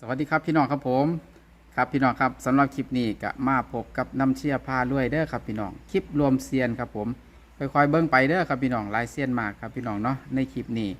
สวัสดีครับพี่น้องครับผมครับพี่น้องครับสำหรับคลิปนี้ก็มาพบกับน้ำเชี่ยพาด้วยเด้อครับพี่น้องคลิปรวมเซียนครับผมค่อยๆเบิ้งไปเด้อครับพี่น้องหลายเซียนมากครับพี่น้องเนาะในคลิปนี้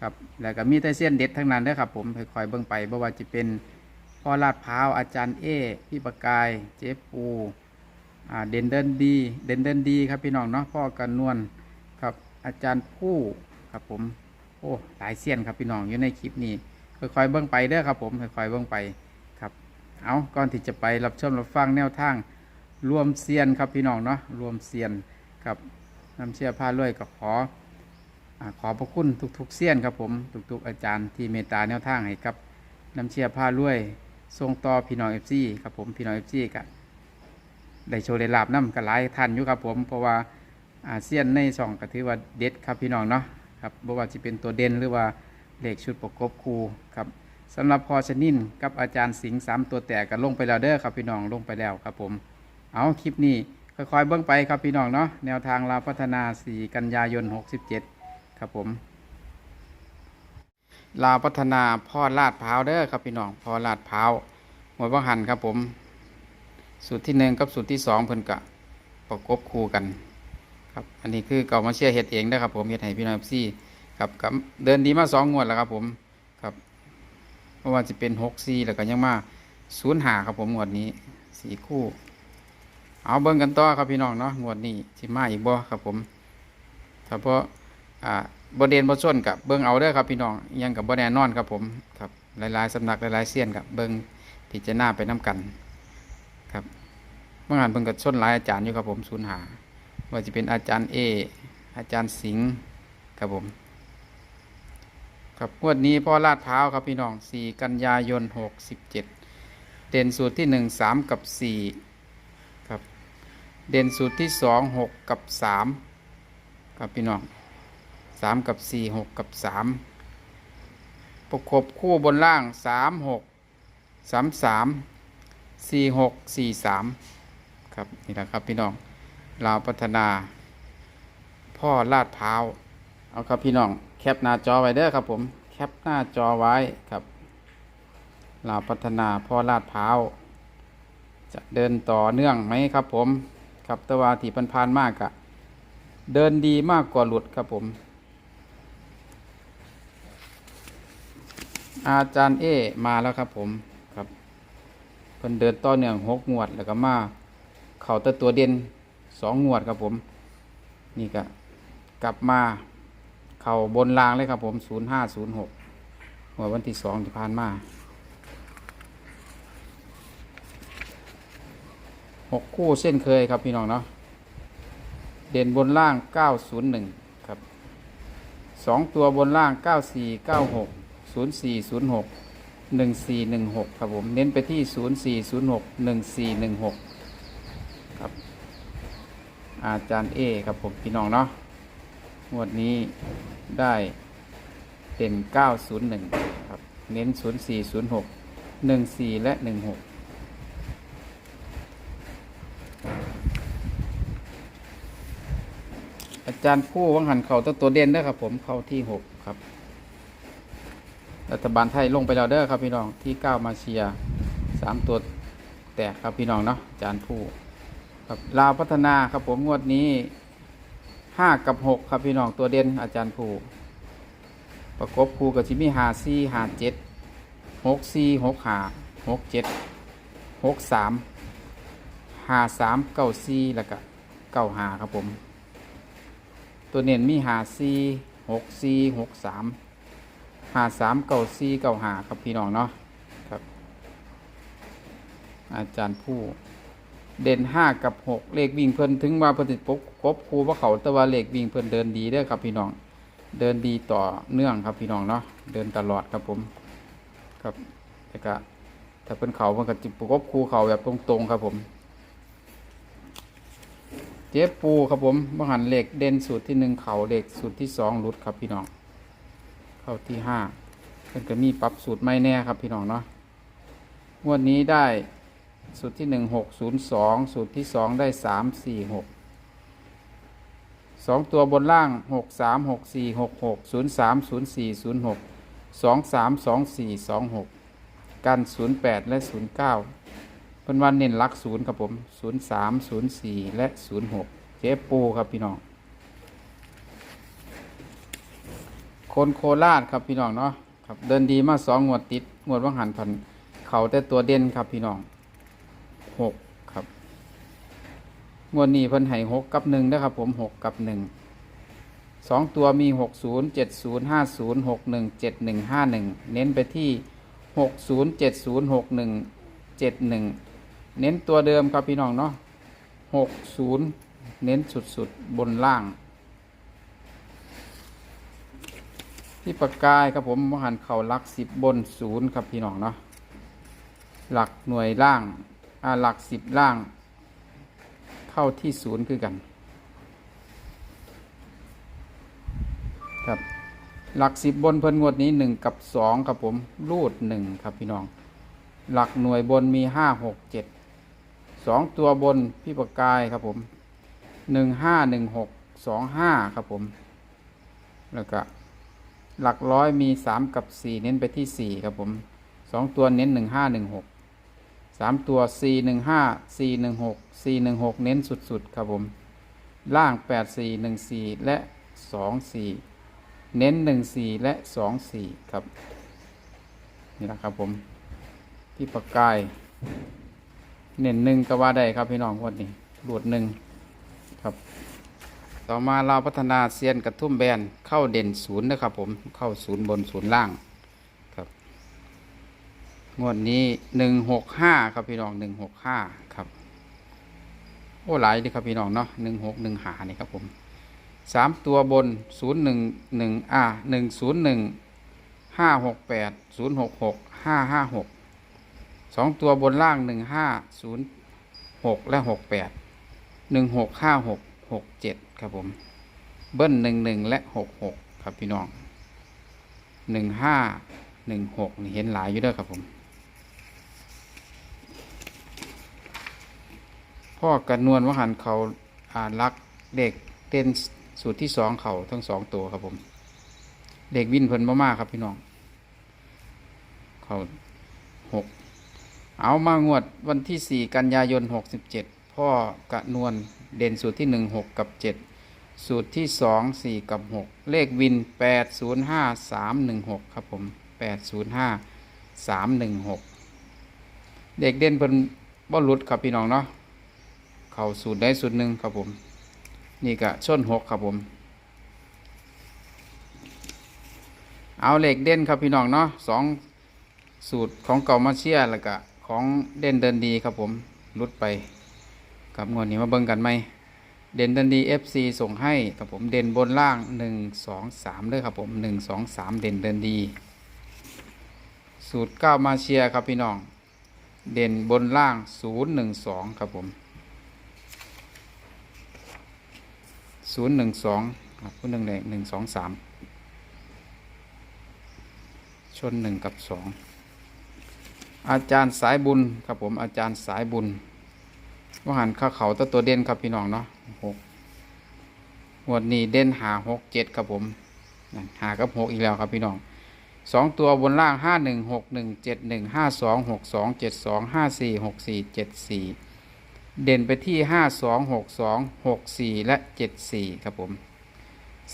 ครับแล้วก็มีแต่เซียนเด็ดทั้งนั้นเด้อครับผมค่อยๆเบิ้งไปบ่ว่าจะเป็นพ่อลาดพร้าวอาจารย์เอพี่ประกายเจ๊ปูอ่าเด่นเดินดีเด่นเดินดีครับพี่น้องเนาะพ่อกันนวลครับอาจารย์ผู้ครับผมโอ้หลายเซียนครับพี่น้องอยู่ในคลิปนี้ ค่อยๆเบื้องไปเด้อครับผมค่อยๆเบื้องไปครับเอาก่อนที่จะไปรับชมรับฟังแนวทางรวมเซียนครับพี่น้องเนาะรวมเซียนครับน้ำเชื่อผ้าลวยก็ขออขอพระคุณทุกๆเซียนครับผมทุกๆอาจารย์ที่เมตตาแนวทางให้กับน้ำเชื่อผ้าลวยทรงต่อพี่น้องเอฟซีครับผมพี่น้องเอฟซีกับได้โชว์ได้ลาบน้ำกันหลายท่านอยู่ครับผมเพราะว่าอาเซียนในสองก็ถือว่าเด็ดครับพี่น้องเนาะครับบ่ว่าจะเป็นตัวเด่นหรือว่า เลขชุดประกบคูครับสำหรับพอชนินกับอาจารย์สิงห์สามตัวแตกกันลงไปแล้วเด้อครับพี่น้องลงไปแล้วครับผม เอาคลิปนี้ค่อยๆเบื้องไปครับพี่น้องเนาะแนวทางเราพัฒนา 4 กันยายน 67 ครับผมลาพัฒนาพ่อลาดพร้าวเด้อครับพี่น้องพ่อลาดพร้าวหมวดว่าหันครับผม สูตรที่หนึ่งกับสูตรที่สองเพิ่นกะประกบคู่กัน ครับ อันนี้คือเก่ามาเชียเฮ็ดเองเด้อครับผมเฮ็ดให้พี่น้องซี่ ครับกับเดินดีมาสองงวดแล้วครับผมครับเพราะว่าจะเป็นหกซีแล้วก็ยังมาศูนย์หาครับผมงวดนี้สี่คู่ เอาเบิ้งกันต่อครับพี่น้องเนาะงวดนี้สิมาอีกบ่ครับผมถ้าเพราะอ่าบเดนบส่วนกับเบิ้งเอาเด้อครับพี่น้องยังกับบแน่นอนครับผมครับหลายๆสำนักหลายๆเสี้ยนกับเบิ้งพิจารณาไปน้กันครับเมื่อวานเบิ่งกับส้นหลายอาจารย์อยู่ครับผมศูนย์หาว่าจะเป็นอาจารย์เออาจารย์สิงห์ครับผม ครับงวดนี้พ่อลาดพร้าวครับพี่น้อง 4 กันยายน 67 เด่นสูตรที่ 1 3 กับ 4 ครับ เด่นสูตรที่ 2 6 กับ 3 ครับพี่น้อง 3 กับ 4 6 กับ 3 ประกบคู่บนล่าง 3 6 3 3 4 6 4 3 ครับ นี่แหละครับพี่น้องลาวพัฒนา พ่อลาดพร้าว เอาครับพี่น้อง แคปหน้าจอไว้เด้อครับผม แคปหน้าจอไว้ครับลาพัฒนาพ่อลาดพร้าวจะเดินต่อเนื่องไหมครับผม ครับตวาที่พันพานมากอะเดินดีมากกว่าหลุดครับผม อาจารย์เอมาแล้วครับผมครับเพิ่นเดินต่อเนื่องหกงวดแล้วก็มาเข่าตัวตัวเด่นสองงวดครับผม นี่ก็กลับมา เข่าบนรางเลยครับผม0 5 0 6หัววันที่สองที่ผ่านมาหกคู่เส้นเคยครับพี่น้องเนาะเด่นบนล่าง 901 ครับสองตัวบนล่าง 94 96 04 06 1416 ครับผม เน้นไปที่ 0406 1416 ครับ อาจารย์เอครับผม พี่น้องเนาะ งวดนี้ได้เด่น 901 ครับ เน้น 0406 14 และ 16อาจารย์ผู้วังหันเข่าตัวตัวเด่นเด้อครับ ผมเข้าที่6ครับ รัฐบาลไทยลงไปแล้วเด้อครับพี่น้องที่9มาเชียร์3ตัวแตกครับพี่น้องเนาะอาจารย์ผู้ครับลาวพัฒนาครับผมงวดนี้ ห้ากับหกครับพี่น้องตัวเด่นอาจารย์ผู้ประกบคูกับชิมีหาซี่หาเจ็ดหกซี่หกหาหกเจ็ดหกสามหาสามเก้าซี่แล้วก็เก้าหาครับผม ตัวเน้นมีหาซี่หกซี่หกสามหาสามเก้าซี่เก้าหาครับพี่น้องเนาะครับ อาจารย์ผู้ เด่นห้ากับหกเลขวิ่งเพิ่นถึงว่าเพิ่นสิปกครบครูว่าเขาแต่ว่าเลขวิ่งเพิ่นเดินดีเด้อครับพี่น้อง เดินดีต่อเนื่องครับพี่น้องเนาะเดินตลอดครับผมครับแต่ก็ถ้าเพิ่นเขาเพิ่นก็จิประกบครูเขาแบบตรงๆครับผม เจ๊ปูครับผมบังหันเหลขเด่นสูตรที่หนึ่งเขาเหลขสูตรที่สองหลุดครับพี่น้อง เข้าที่ห้าเพิ่นก็มีปรับสูตรไม่แน่ครับพี่น้องเนาะงวดนี้ได้ สูตรที่หนึ่งหกศูนย์สองสูตรที่สองได้สามสี่หกสองตัวบนล่างหกสามหกสี่หกหกศูนย์สามศูนย์สี่ศูนย์หกสองสามสองสี่สองหกกัน08แปดและ09เพิ่นวันเน้นลักศูนย์ครับผม03 04และ06เจ๊ปูครับพี่น้องคนโคราชครับพี่น้องเนาะครับเดินดีมาสองงวดติดงวดว่างหันพันเขาแต่ตัวเด่นครับพี่น้อง หกครับ งวดนี้เพิ่นให้หกกับหนึ่งนะครับผมหกกับหนึ่งสองตัวมีหกศูนย์เจ็ดศูนย์ห้าศูนย์หกหนึ่งเจ็ดหนึ่งห้าหนึ่งเน้นไปที่หกศูนย์เจ็ดศูนย์หกหนึ่งเจ็ดหนึ่งเน้นตัวเดิมครับพี่น้องเนาะหกศูนย์เน้นสุดๆบนล่าง ที่ปากกายครับผมหันเข่าลักสิบบนศูนย์ครับพี่น้องเนาะหลักหน่วยล่าง หลักสิบล่าง เข้าที่ศูนย์คือกัน ครับ หลักสิบบนเพิ่นงวดนี้หนึ่งกับสองครับผมรูดหนึ่งครับพี่น้อง หลักหน่วยบนมีห้าหกเจ็ดสองตัวบนพี่ปากกายครับผมหนึ่งห้าหนึ่งหกสองห้าครับผม แล้วก็หลักร้อยมีสามกับสี่เน้นไปที่สี่ครับผมสองตัวเน้นหนึ่งห้าหนึ่งหก สามตัวสี่หนึ่งห้าสี่หนึ่งหกสี่หนึ่งหกเน้นสุดๆครับผม ล่างแปดสี่หนึ่งสี่และสองสี่เน้นหนึ่งสี่และสองสี่ครับ นี่แหละครับผม ที่ปากกาย เน้นหนึ่งก็ว่าได้ครับพี่น้องวันนี้หลวดหนึ่งครับ ต่อมาเราพัฒนาเซียนกระทุ่มแบนเข้าเด่นศูนย์นะครับผมเข้าศูนย์บนศูนย์ล่าง งวดนี้หนึ่งหกห้าครับพี่น้องหนึ่งหกห้าครับ โอ้หลายดีครับพี่น้องเนาะหนึ่งหกหนึ่งหานี่ครับผมสามตัวบนศูนย์หนึ่งหนึ่งอ่าหนึ่งศูนย์หนึ่งห้าหกแปดศูนย์หกหกห้าห้าหกสองตัวบนล่างหนึ่งห้าศูนย์หกและหกแปดหนึ่งหกห้าหกหกเจ็ดครับผม เบิ้ลหนึ่งหนึ่งและหกหกครับพี่น้องหนึ่งห้าหนึ่งหกนี่เห็นหลายอยู่เด้วยครับผม พ่อกันนวลว่าหันเขาอ่านรักเด็กเต้นสูตรที่สองเขาทั้งสองตัวครับผม เด็กวิ่นเพิ่นมากๆครับพี่น้อง เขาหกเอามางวดวันที่สี่กันยายนหกสิบเจ็ดพ่อกระนวลเด่นสูตรที่หนึ่งหกกับเจ็ดสูตรที่สองสี่กับหกเลขวินแปดศูนย์ห้าสามหนึ่งหกครับผมแปดศูนย์ห้าสามหนึ่งหกเด็กเด่นเพิ่นบ่หลุดครับพี่น้องเนาะ เข้าสูตรได้สูตรหนึ่งครับผม นี่ก็ชนหกครับผม เอาเหล็กเด่นครับพี่น้องเนาะสองสูตรของเก่ามาเชียแล้วก็ของเด่นเดินดีครับผมรุดไปกับงวดนี้มาเบิ่งกันไหมเด่นเดินดี FC ส่งให้ครับผมเด่นบนล่าง 1 2 3ด้วยครับผม 1 2 3 เด่นเดินดี สูตร 9 มาเชียครับพี่น้อง เด่นบนล่าง 0 1 2 ครับผม 0 1 2ครับผู้หนึ่งแดง1 2 3ชน1กับ2องอาจารย์สายบุญครับผมอาจารย์สายบุญว่าหันข้าเขาตัวตัวเด่นครับพี่น้องเนาะหกหวดนี้เด่นหาหกเจ็ดครับผมหากับหกอีกแล้วครับพี่น้องสองตัวบนล่างห้าหนึ่งหกหนึ่งเจ็ดหนึ่งห้าสองหกสองเจ็ดสองห้าสี่หกสี่เจ็ดสี่ เด่นไปที่ห้าสองหกสองหกสี่และเจ็ดสี่ครับผม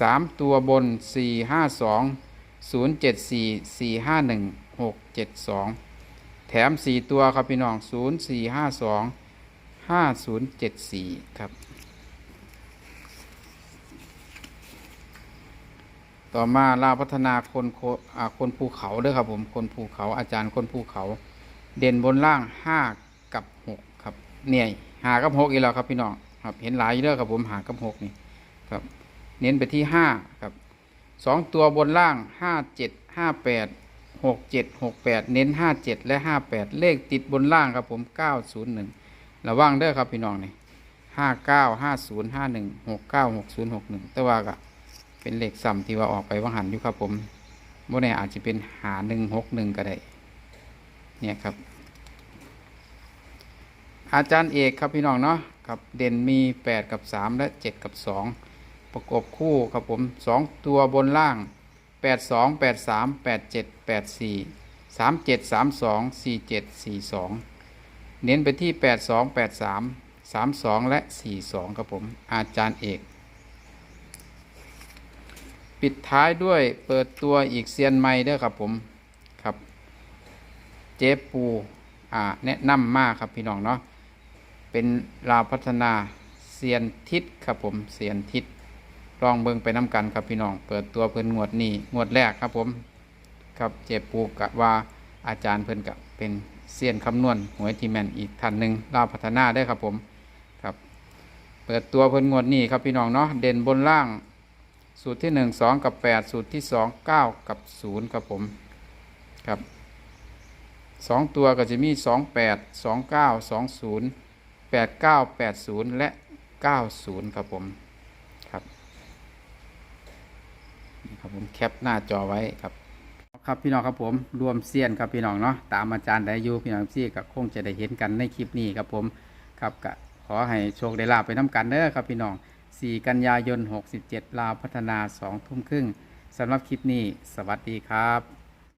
สามตัวบนสี่ห้าสองศูนย์เจ็ดสี่สี่ห้าหนึ่งหกเจ็ดสองแถมสี่ตัวครับพี่น้องศูนย์สี่ห้าสองห้าศูนย์เจ็ดสี่ครับ ต่อมาลาพัฒนาคนคอ่าคนภูเขาด้วยครับผม คนภูเขาอาจารย์คนภูเขา เด่นบนล่างห้ากับหก เนี่ยหากับหกอีกแล้วครับพี่น้องครับเห็นหลายอยู่เด้อครับผมหากับหกนี่ครับเน้นไปที่ห้าครับสองตัวบนล่างห้าเจ็ดห้าแปดหกเจ็ดหกแปดเน้นห้าเจ็ดและห้าแปดเลขติดบนล่างครับผมเก้าศูนย์หนึ่งระวังเด้อครับพี่น้องนี่ห้าเก้าห้าศูนย์ห้าหนึ่งหกเก้าหกศูนย์หกหนึ่งแต่ว่าก็เป็นเลขซ้ำที่ว่าออกไปว่างหันอยู่ครับผมโมเน่อาจจะเป็นหาหนึ่งหกหนึ่งก็ได้เนี่ยครับ อาจารย์เอกครับพี่น้องเนาะครับเด่นมีแปดกับสามและเจ็ดกับสองประกบคู่ครับผมสองตัวบนล่างแปดสองแปดสามแปดเจ็ดแปดสี่สามเจ็ดสามสองสี่เจ็ดสี่สองเน้นไปที่แปดสองแปดสามสามสองและสี่สองครับผม อาจารย์เอก ปิดท้ายด้วยเปิดตัวอีกเซียนใหม่เด้อครับผมครับ เจ๊ปูอ่าแนะนำมากครับพี่น้องเนาะ เป็นลาวพัฒนาเซียนทิศครับผมเซียนทิศลองเบิ่งไปน้ำกันครับพี่น้อง เปิดตัวเพิ่นงวดนี้งวดแรกครับผมครับเจ๊ปูกะว่าอาจารย์เพิ่นกะเป็นเซียนคำนวณหวยทีแมนอีกท่านหนึ่งลาวพัฒนาได้ครับผมครับ เปิดตัวเพิ่นงวดนี้ครับพี่น้องเนาะเด่นบนล่างสูตรที่หนึ่งสองกับแปดสูตรที่สองเก้ากับศูนย์ครับผมครับสองตัวก็จะมีสอง แปดสองเก้าแปดศูนย์และเก้าศูนย์ครับผมครับนี่ครับผมแคปหน้าจอไว้ครับครับพี่น้องครับผมรวมเซียนครับพี่น้องเนาะตามอาจารย์ได้ยูพี่น้องซี่ก็คงจะได้เห็นกันในคลิปนี้ครับผมครับก็ขอให้โชคได้ลาบไปน้ำกันเด้อครับพี่น้อง 4 กันยายน 67 ลาวพัฒนา 2 ทุ่มครึ่งสำหรับคลิปนี้ สวัสดีครับ